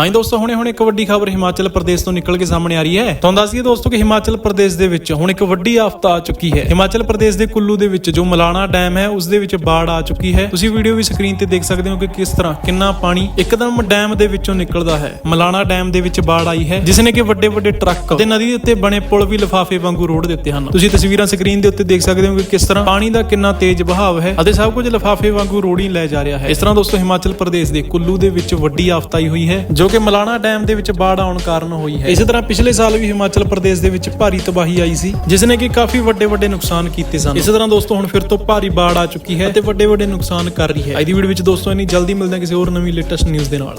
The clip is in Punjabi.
ਹਾਂਜੀ ਦੋਸਤੋ ਹੁਣੇ ਹੁਣ ਇੱਕ ਵੱਡੀ ਖਬਰ ਹਿਮਾਚਲ ਪ੍ਰਦੇਸ਼ ਤੋਂ ਨਿਕਲ ਕੇ ਸਾਹਮਣੇ ਆ ਰਹੀ ਹੈ। ਤੁਹਾਨੂੰ ਦੱਸ ਦਈਏ ਦੋਸਤੋ ਕਿ ਹਿਮਾਚਲ ਪ੍ਰਦੇਸ਼ ਦੇ ਵਿੱਚ ਹੁਣ ਇੱਕ ਵੱਡੀ ਆਫਤ ਆ ਚੁੱਕੀ ਹੈ। ਹਿਮਾਚਲ ਪ੍ਰਦੇਸ਼ ਦੇ ਕੁੱਲੂ ਦੇ ਵਿੱਚ ਜੋ ਮਲਾਣਾ ਡੈਮ ਹੈ, ਉਸ ਦੇ ਵਿੱਚ ਬਾੜ ਆ ਚੁੱਕੀ ਹੈ। ਤੁਸੀਂ ਵੀਡੀਓ ਵੀ ਸਕਰੀਨ ਤੇ ਦੇਖ ਸਕਦੇ ਹੋ ਕਿ ਕਿਸ ਤਰ੍ਹਾਂ ਕਿੰਨਾ ਪਾਣੀ ਇੱਕਦਮ ਡੈਮ ਦੇ ਵਿੱਚੋਂ ਨਿਕਲਦਾ ਹੈ। ਮਲਾਣਾ ਡੈਮ ਦੇ ਵਿੱਚ ਬਾੜ ਆਈ ਹੈ, ਜਿਸ ਨੇ ਕਿ ਵੱਡੇ ਵੱਡੇ ਟਰੱਕ ਤੇ ਨਦੀ ਦੇ ਉੱਤੇ ਬਣੇ ਪੁਲ ਵੀ ਲਿਫਾਫੇ ਵਾਂਗੂ ਰੋੜ ਦਿੱਤੇ ਹਨ। ਤੁਸੀਂ ਤਸਵੀਰਾਂ ਸਕਰੀਨ ਦੇ ਉੱਤੇ ਦੇਖ ਸਕਦੇ ਹੋ ਕਿ ਕਿਸ ਤਰ੍ਹਾਂ ਪਾਣੀ ਦਾ ਕਿੰਨਾ ਤੇਜ਼ ਬਹਾਵ ਹੈ ਅਤੇ ਸਭ ਕੁਝ ਲਿਫਾਫੇ ਵਾਂਗੂ ਰੋੜੀ ਲੈ ਜਾ ਰਿਹਾ ਹੈ। ਇਸ ਤਰ੍ਹਾਂ ਦੋਸਤੋ, ਹਿਮਾਚਲ ਪ੍ਰਦੇਸ਼ ਦੇ ਕੁੱਲੂ ਦੇ ਵਿੱਚ ਵੱਡੀ ਆਫਤ ਆਈ ਹੋਈ ਹੈ, ਜੋ ਕਿ ਮਲਾਣਾ ਡੈਮ ਦੇ ਵਿੱਚ ਬਾੜ ਆਉਣ ਕਾਰਨ ਹੋਈ ਹੈ। ਇਸੇ ਤਰ੍ਹਾਂ ਪਿਛਲੇ ਸਾਲ ਵੀ ਹਿਮਾਚਲ ਪ੍ਰਦੇਸ਼ ਦੇ ਵਿੱਚ ਭਾਰੀ ਤਬਾਹੀ ਆਈ ਸੀ ਜਿਸ ਨੇ ਕਿ ਕਾਫੀ ਵੱਡੇ ਵੱਡੇ ਨੁਕਸਾਨ ਕੀਤੇ ਸਨ। ਇਸੇ ਤਰ੍ਹਾਂ ਦੋਸਤੋ, ਹੁਣ ਫਿਰ ਤੋਂ ਭਾਰੀ ਬਾੜ ਆ ਚੁੱਕੀ ਹੈ ਅਤੇ ਵੱਡੇ ਵੱਡੇ ਨੁਕਸਾਨ ਕਰ ਰਹੀ ਹੈ। ਅੱਜ ਦੀ ਵੀਡੀਓ ਵਿੱਚ ਦੋਸਤੋ, ਇੰਨੀ ਜਲਦੀ ਮਿਲਦੇ ਹਾਂ ਕਿਸੇ ਹੋਰ ਨਵੀਂ ਲੇਟੈਸਟ ਨਿਊਜ਼ ਦੇ ਨਾਲ।